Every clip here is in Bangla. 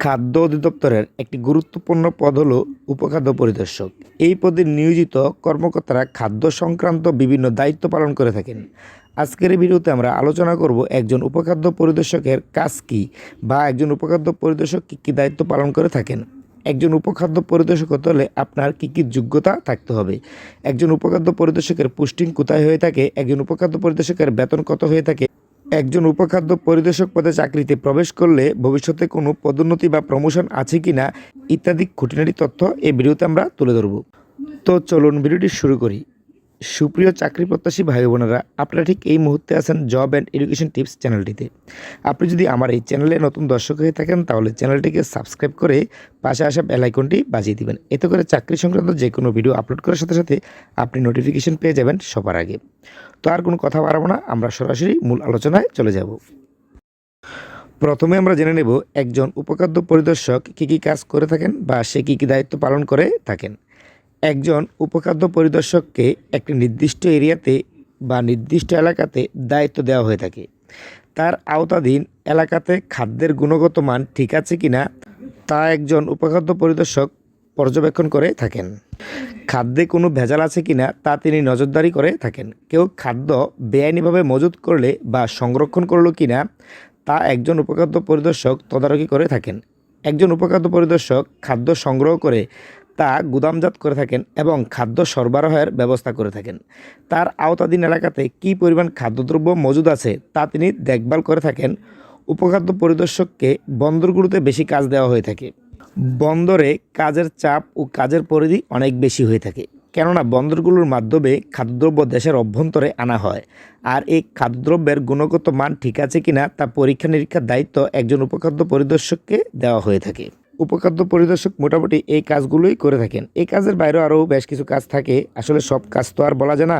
খাদ্য অধিদপ্তরের একটি গুরুত্বপূর্ণ পদ হল উপখাদ্য পরিদর্শক। এই পদে নিয়োজিত কর্মকর্তারা খাদ্য সংক্রান্ত বিভিন্ন দায়িত্ব পালন করে থাকেন। আজকের ভিডিওতে আমরা আলোচনা করব একজন উপখাদ্য পরিদর্শকের কাজ কী বা একজন উপখাদ্য পরিদর্শক কী কী দায়িত্ব পালন করে থাকেন। একজন উপখাদ্য পরিদর্শক হতে হলে আপনার কী কী যোগ্যতা থাকতে হবে। একজন উপখাদ্য পরিদর্শকের পোস্টিং কোথায় হয়ে থাকে? একজন উপখাদ্য পরিদর্শকের বেতন কত হয়ে থাকে? একজন উপখাদ্য পরিদর্শক পদে চাকরিতে প্রবেশ করলে ভবিষ্যতে কোনো পদোন্নতি বা প্রমোশন আছে কি না ইত্যাদি খুঁটিনাটি তথ্য এই ভিডিওতে আমরা তুলে ধরব। তো চলুন ভিডিওটি শুরু করি। সুপ্রিয় চাকরি প্রত্যাশী ভাই বোনেরা আপনারা ঠিক এই মুহূর্তে আছেন জব অ্যান্ড এডুকেশন টিপস চ্যানেলটিতে। আপনি যদি আমার এই চ্যানেলে নতুন দর্শক হয়ে থাকেন, তাহলে চ্যানেলটিকে সাবস্ক্রাইব করে পাশে আসা বেল আইকনটি বাজিয়ে দিবেন। এতে করে চাকরি সংক্রান্ত যে কোনো ভিডিও আপলোড করার সাথে সাথে আপনি নোটিফিকেশন পেয়ে যাবেন সবার আগে। তো আর কোনো কথা বাড়াবো না, আমরা সরাসরি মূল আলোচনায় চলে যাব। প্রথমে আমরা জেনে নেব একজন উপখাদ্য পরিদর্শক কী কী কাজ করে থাকেন বা সে কী কী দায়িত্ব পালন করে থাকেন। একজন উপখাদ্য পরিদর্শককে একটি নির্দিষ্ট এরিয়াতে বা নির্দিষ্ট এলাকাতে দায়িত্ব দেওয়া হয়ে থাকে। তার আওতাধীন এলাকাতে খাদ্যের গুণগত মান ঠিক আছে কি না তা একজন উপখাদ্য পরিদর্শক পর্যবেক্ষণ করে থাকেন। খাদ্যে কোনো ভেজাল আছে কি না তা তিনি নজরদারি করে থাকেন। কেউ খাদ্য বেআইনিভাবে মজুত করলে বা সংরক্ষণ করল কি না তা একজন উপখাদ্য পরিদর্শক তদারকি করে থাকেন। একজন উপখাদ্য পরিদর্শক খাদ্য সংগ্রহ করে তা গুদামজাত করে থাকেন এবং খাদ্য সরবরাহের ব্যবস্থা করে থাকেন। তার আওতাধীন এলাকাতে কী পরিমাণ খাদ্যদ্রব্য মজুদ আছে তা তিনি দেখভাল করে থাকেন। উপখাদ্য পরিদর্শককে বন্দরগুলোতে বেশি কাজ দেওয়া হয়ে থাকে। বন্দরে কাজের চাপ ও কাজের পরিধি অনেক বেশি হয়ে থাকে। কেননা বন্দরগুলোর মাধ্যমে খাদ্যদ্রব্য দেশের অভ্যন্তরে আনা হয়। আর এই খাদ্যদ্রব্যের গুণগত মান ঠিক আছে কিনা তা পরীক্ষা নিরীক্ষার দায়িত্ব একজন উপখাদ্য পরিদর্শককে দেওয়া হয়ে থাকে। উপখাদ্য পরিদর্শক মোটামুটি এই কাজগুলোই করে থাকেন। এই কাজের বাইরেও আরও বেশ কিছু কাজ থাকে। আসলে সব কাজ তো আর বলা যায় না,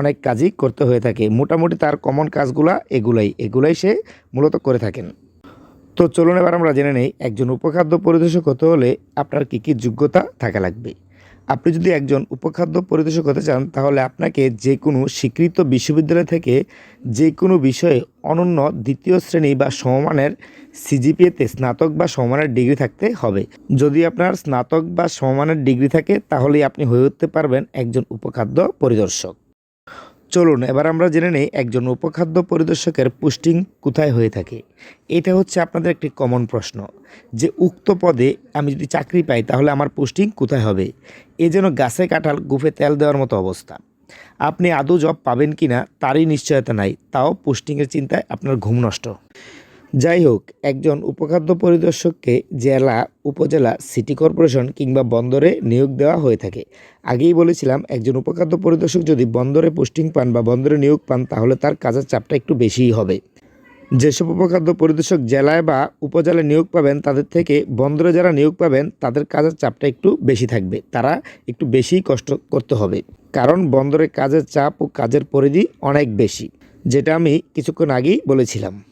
অনেক কাজই করতে হয়ে থাকে। মোটামুটি তার কমন কাজগুলা এগুলাই এগুলাই সে মূলত করে থাকেন। তো চলুন এবার আমরা জেনে নেই, একজন উপখাদ্য পরিদর্শক হতে হলে আপনার কী কী যোগ্যতা থাকা লাগবে। আপনি যদি একজন উপখাদ্য পরিদর্শক হতে চান, তাহলে আপনাকে যে কোনো স্বীকৃত বিশ্ববিদ্যালয় থেকে যে কোনো বিষয়ে অনন্য দ্বিতীয় শ্রেণি বা সমমানের সিজিপিএতে স্নাতক বা সমমানের ডিগ্রি থাকতে হবে। যদি আপনার স্নাতক বা সমমানের ডিগ্রি থাকে, তাহলেই আপনি হয়ে উঠতে পারবেন একজন উপখাদ্য পরিদর্শক। চলুন এবার আমরা জেনে নেই একজন উপখাদ্য পরিদর্শকের পোস্টিং কোথায় হয়ে থাকে। এটা হচ্ছে আপনাদের একটি কমন প্রশ্ন যে উক্ত পদে আমি যদি চাকরি পাই তাহলে আমার পোস্টিং কোথায় হবে? এ যেন গাছে কাঁঠাল গুফে তেল দেওয়ার মতো অবস্থা। আপনি আদৌ জব পাবেন কি না তারই নিশ্চয়তা নাই, তাও পোস্টিংয়ের চিন্তায় আপনার ঘুম নষ্ট। যাই হোক একজন উপখাদ্য পরিদর্শককে জেলা, উপজেলা, সিটি কর্পোরেশন কিংবা বন্দরে নিয়োগ দেওয়া হয়ে থাকে। আগেই বলেছিলাম, একজন উপখাদ্য পরিদর্শক যদি বন্দরে পোস্টিং পান বা বন্দরে নিয়োগ পান, তাহলে তার কাজের চাপটা একটু বেশিই হবে। যেসব উপখাদ্য পরিদর্শক জেলায় বা উপজেলায় নিয়োগ পাবেন, তাদের থেকে বন্দরে যারা নিয়োগ পাবেন, তাদের কাজের চাপটা একটু বেশি থাকবে। তারা একটু বেশিই কষ্ট করতে হবে। কারণ বন্দরে কাজের চাপ ও কাজের পরিধি অনেক বেশি, যেটা আমি কিছুক্ষণ আগেই বলেছিলাম।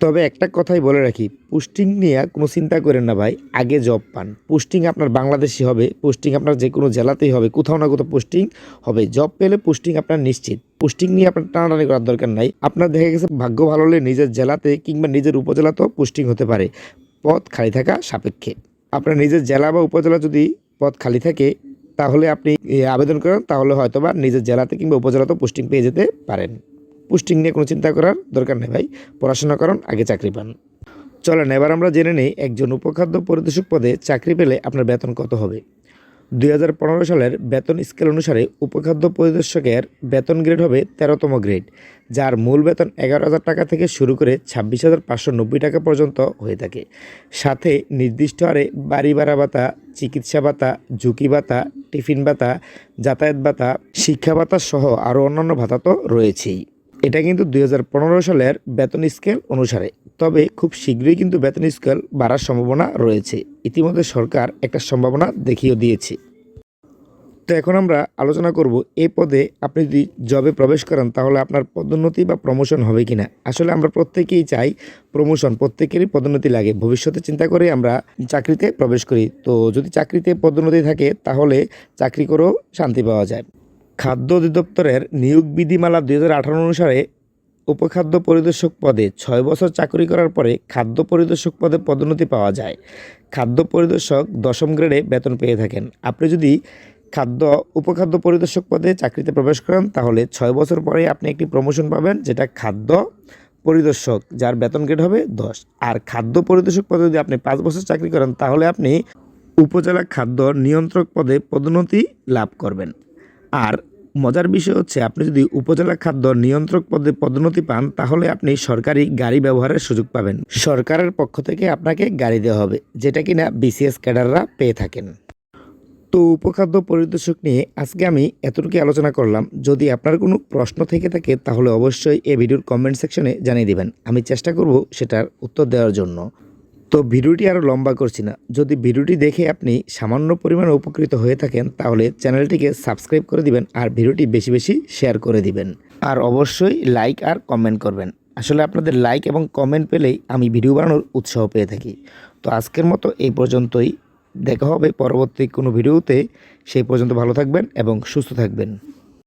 তবে একটা কথাই বলে রাখি, পোস্টিং নিয়ে কোনো চিন্তা করেন না ভাই, আগে জব পান। পোস্টিং আপনার বাংলাদেশি হবে, পোস্টিং আপনার যে কোনো জেলাতেই হবে, কোথাও না কোথাও পোস্টিং হবে। জব পেলে পোস্টিং আপনার নিশ্চিত। পোস্টিং নিয়ে আপনার টানাটানি করার দরকার নাই। আপনার দেখা গেছে ভাগ্য ভালো হলে নিজের জেলাতে কিংবা নিজের উপজেলাতেও পোস্টিং হতে পারে। পথ খালি থাকা সাপেক্ষে। আপনার নিজের জেলা বা উপজেলা যদি পথ খালি থাকে, তাহলে আপনি আবেদন করেন, তাহলে হয়তো বা নিজের জেলাতে কিংবা উপজেলাতেও পোস্টিং পেয়ে যেতে পারেন। পোস্টিং নিয়ে কোনো চিন্তা করার দরকার নেই ভাই। পড়াশোনা করুন, আগে চাকরি পান। চলেন, এবার আমরা জেনে নিই একজন উপখাদ্য পরিদর্শক পদে চাকরি পেলে আপনার বেতন কত হবে। দুই হাজার পনেরো সালের বেতন স্কেল অনুসারে উপখাদ্য পরিদর্শকের বেতন গ্রেড হবে তেরোতম গ্রেড, যার মূল বেতন এগারো হাজার টাকা থেকে শুরু করে ছাব্বিশ হাজার পাঁচশো নব্বই টাকা পর্যন্ত হয়ে থাকে। সাথে নির্দিষ্ট হারে বাড়ি ভাড়া ভাতা, চিকিৎসা ভাতা, ঝুঁকি ভাতা, টিফিন ভাতা, যাতায়াত ভাতা, শিক্ষা ভাতা সহ আরও অন্যান্য ভাতা তো রয়েছেই। এটা কিন্তু দুই হাজার পনেরো সালের বেতন স্কেল অনুসারে। তবে খুব শীঘ্রই কিন্তু বেতন স্কেল বাড়ার সম্ভাবনা রয়েছে। ইতিমধ্যে সরকার একটা সম্ভাবনা দেখিয়ে দিয়েছে। তো এখন আমরা আলোচনা করব এই পদে আপনি যদি জবে প্রবেশ করেন, তাহলে আপনার পদোন্নতি বা প্রমোশন হবে কিনা? আসলে আমরা প্রত্যেকেই চাই প্রমোশন প্রত্যেকেরই পদোন্নতি লাগে। ভবিষ্যতে চিন্তা করে আমরা চাকরিতে প্রবেশ করি। তো যদি চাকরিতে পদোন্নতি থাকে, তাহলে চাকরি করেও শান্তি পাওয়া যায়। খাদ্য অধিদপ্তরের নিয়োগ বিধিমালা দুই হাজার আঠারো অনুসারে উপখাদ্য পরিদর্শক পদে ছয় বছর চাকরি করার পরে খাদ্য পরিদর্শক পদে পদোন্নতি পাওয়া যায়। খাদ্য পরিদর্শক দশম গ্রেডে বেতন পেয়ে থাকেন। আপনি যদি খাদ্য, উপখাদ্য পরিদর্শক পদে চাকরিতে প্রবেশ করেন, তাহলে ছয় বছর পরে আপনি একটি প্রমোশন পাবেন, যেটা খাদ্য পরিদর্শক, যার বেতন গ্রেড হবে দশ। আর খাদ্য পরিদর্শক পদে যদি আপনি পাঁচ বছর চাকরি করেন, তাহলে আপনি উপজেলা খাদ্য নিয়ন্ত্রক পদে পদোন্নতি লাভ করবেন। আর মজার বিষয় হচ্ছে, আপনি যদি উপজেলা খাদ্য নিয়ন্ত্রক পদে পদোন্নতি পান, তাহলে আপনি সরকারি গাড়ি ব্যবহারের সুযোগ পাবেন। সরকারের পক্ষ থেকে আপনাকে গাড়ি দেওয়া হবে, যেটা কিনা বিসিএস ক্যাডাররা পেয়ে থাকেন। তো উপখাদ্য পরিদর্শক নিয়ে আজকে আমি এতটুকু আলোচনা করলাম। যদি আপনার কোনো প্রশ্ন থেকে থাকে, তাহলে অবশ্যই এই ভিডিওর কমেন্ট সেকশনে জানিয়ে দেবেন। আমি চেষ্টা করব সেটার উত্তর দেওয়ার জন্য। তো ভিডিওটি আরও লম্বা করছি না। যদি ভিডিওটি দেখে আপনি সামান্য পরিমাণে উপকৃত হয়ে থাকেন, তাহলে চ্যানেলটিকে সাবস্ক্রাইব করে দিবেন আর ভিডিওটি বেশি বেশি শেয়ার করে দিবেন। আর অবশ্যই লাইক আর কমেন্ট করবেন। আসলে আপনাদের লাইক এবং কমেন্ট পেলেই আমি ভিডিও বানানোর উৎসাহ পেয়ে থাকি। তো আজকের মতো এই পর্যন্তই। দেখা হবে পরবর্তী কোনো ভিডিওতে। সেই পর্যন্ত ভালো থাকবেন এবং সুস্থ থাকবেন।